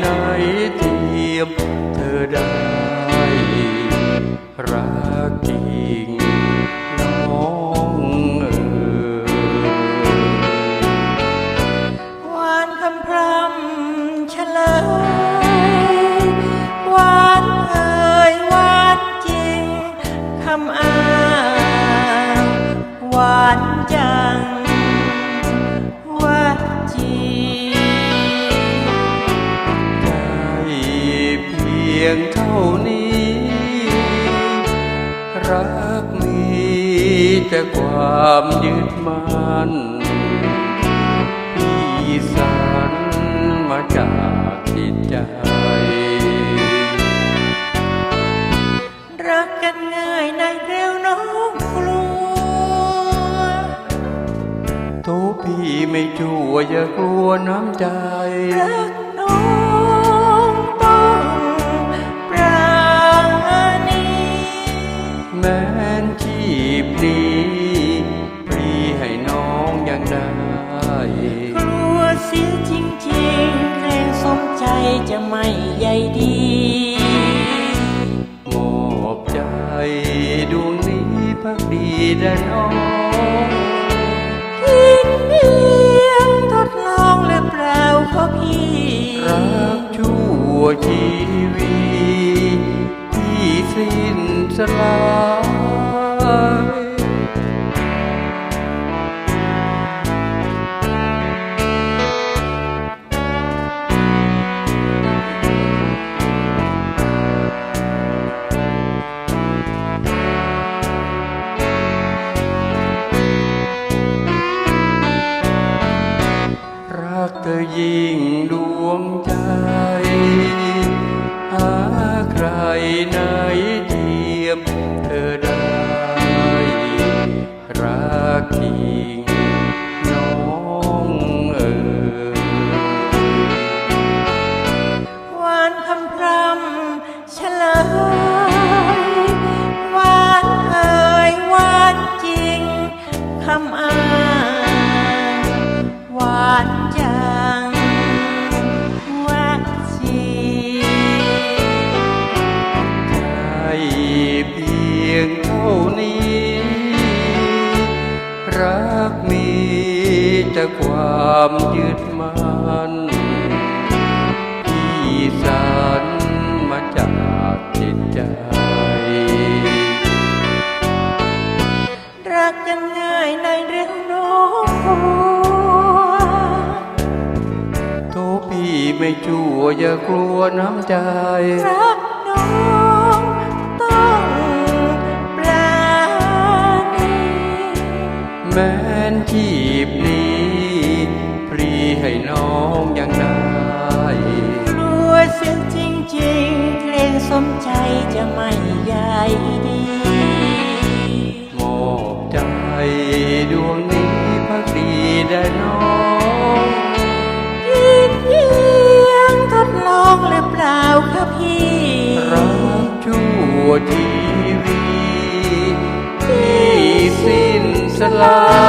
ไหนเทียมเธอได้ รักจริงน้องเอ๋ยหวานคำพรำเฉลยหวานเอ่ยหวานจริงคำอ้างหวานจัง รักมีแต่ความยึดมั่นพี่สันมาจากจิตใจ รักกันง่ายในเร็วน้องกลัวตัวพี่ไม่ชั่วอย่ากลัวน้ำใจ รักน้อง ชีพนี้พี่ให้น้องยังได้กลัวเสียจริงๆเกรงสมใจจะไม่ใยดีมอบใจดวงนี้พักดีแด่น้องคิดเพียงทดลองหรือเปล่าก็พี่รักชั่วชีวิตที่สิ้นสลาย เธอยิ่งดวงใจ หาใครไหนเแต่ความยึดมั่นที่สันมาจากจิตใจ รักกันง่ายในเรื่องน้องโทพี่ไม่ชั่วอย่ากลัวน้ำใจ รักน้องต้อง แม้นชีพนี้พรีให้น้องยังได้กลัวเสียจริงๆเกรงสมใจจะไม่ใยดีมอบใจดวงนี้พักดีได้น้องคิดเพียงทดลองหรือเปล่าคะพี่รักชั่วชี สิ้